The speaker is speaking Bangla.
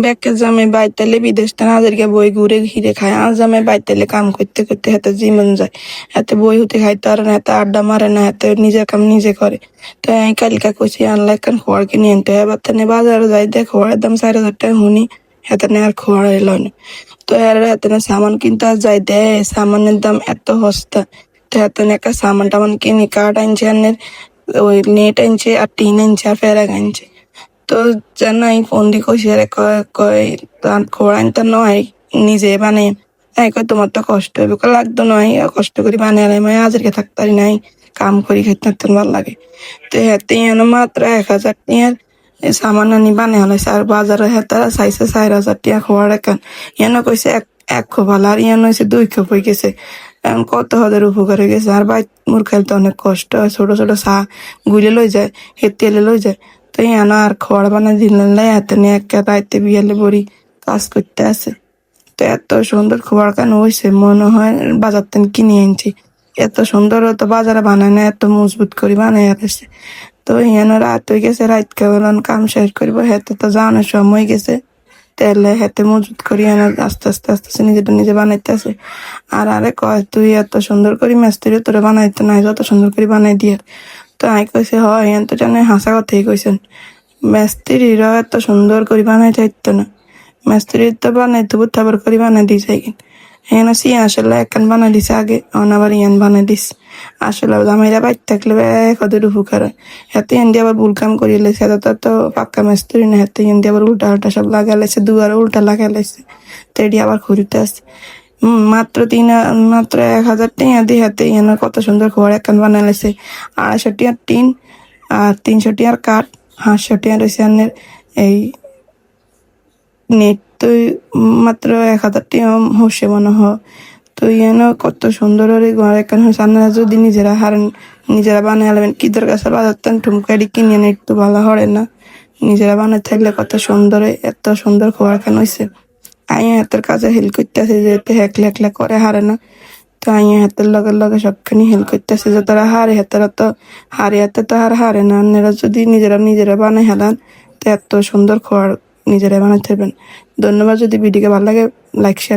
ব্যাকে জামে বাইতালে বিদেশ থেকে হাজারকে বই ঘুরে ঘিরে খায়। আর জামে বাইতালে কাম করতে করতে হাতে জীবন যায়। হাতে বই হতে খাইতে আর না, হাতে আড্ডা মারে না, হাতে নিজের কাম নিজে করে। তো আমি কালকা কইছি আনলাই কান খোয়ার কিনে আনতে। এবার তানে বাজারে যাই দেখ খোয়ার দাম চার হাজার টাকা শুনি হাতে আর খোয়ার এলো না। তো এর হাতে না সামান কিনতে আর যাই দে, সামানের দাম এত সস্তা। তো হাতে একটা সামান টামান কিনে, কাঠ আনছে আনের, ওই নেট আনছে আর টিন আনছে আর ফেরাক আনছে। তো জানাই ফোন দি কইছে রে কয় কয় নয়, নিজে বানাই তাই কয়, তোমার তো কষ্ট হবে লাগতো নয় কষ্ট করে বানালে মানে আজকে থাকতারি নাই, কাম করি খাইতে থাকতে ভালো লাগে। তো হেতে মাত্র এক হাজার টিয়ার সামান আনি বানাই হলাইছে আর বাজারে হেতে চাইছে চার হাজার টিয়া খোয়ার একান ইয়ানো কইছে এক এক ভালো আর ইয়ানো হয়েছে দুই খোপ হয়ে গেছে। এখন কত হাজার উপকার হয়ে গেছে। আর বাই মোর খাইতে অনেক কষ্ট হয়, ছোট ছোট চা গুলে লই যায়, হেতিয়ে লই যায়। তো ইয়ানো আর খড় বানা দিলেন, লাই হাতে নিয়ে একটা রাইতে বিয়ালে বড়ি কাজ করতে আছে তো এত সুন্দর খবর কেন হয়েছে মনে হয় বাজার থেকে কিনে আনছি। এত সুন্দর তো বাজারে বানায় না, এত মজবুত করে বানায় আসছে তো ইয়ানো রাত হয়ে গেছে রাত কেবল কাম শেষ করব হেতে তো যাওয়ানোর সময় গেছে। তেলে হেতে মজুত করি এনে আস্তে আস্তে আস্তে আস্তে নিজেটা নিজে বানাইতে আছে আর আরে কয়, তুই এত সুন্দর করে মিস্ত্রি তোরে বানাইতে নাই, যত সুন্দর করে বানাই দিয়ে তো আমি কইছে হয় তো জানে হাসা কথাই কইছেন মিস্ত্রিরা এত সুন্দর করে বানাই চাইতো না মিস্ত্রি তো বানাই তবু তারপর করে বানাই দিয়ে যাই এখানে সি আসলে একখান বানাই দিছে আগে অন আবার ইয়ান বানাই দিস আসলে জামাইরা বাইর থাকলে কদের উপকার হয়। হাতে এন দিয়ে আবার ভুল কাম করিয়ে লেছে। তো তো পাক্কা মিস্ত্রি না হাতে এন দিয়ে আবার উল্টা উল্টা সব লাগা লেছে দুয়ার উল্টা লাগা লেছে। তো এটি আবার খুঁড়িতে আসছে মাত্র তিন হা- মাত্র এক হাজার টিয়া দিয়ে হাতে এন কত সুন্দর খবর একখান বানাই লেছে। আড়াইশো টিয়ার টিন, আর তিনশো টিয়ার কাঠ হাঁসশো টিয়ার রয়েছে আনের এই নেট। তো মাত্র এক হাজার টিয়া হসে মনে হয়। তো ইয়ান কত সুন্দর ঘর এখানে হয়েছে। আপনারা যদি নিজেরা হারেন নিজেরা বানিয়ে আলবেন কি দরকার? স্যার বাজার তেন ঠুমকারি কিনে নেট তো ভালো হরে না। নিজেরা বানাই থাকলে কত সুন্দর, এত সুন্দর খবর কেন হয়েছে। আই হাতের কাজে হেল্প করতেছে যেতে হেকলে হেকলে করে হারে না। তো আই হাতের লগে লগে সবখানি হেল্প করতেছে যে তারা হারে, হাতেরা তো হারে হাতে তো আর হারে না। এরা যদি নিজেরা নিজেরা বানাই হেলান, তো এত সুন্দর খোয়ার নিজেরা বানাই পারবেন ধন্যবাদ। যদি ভিডিওকে ভালো লাগে লাইক শেয়ার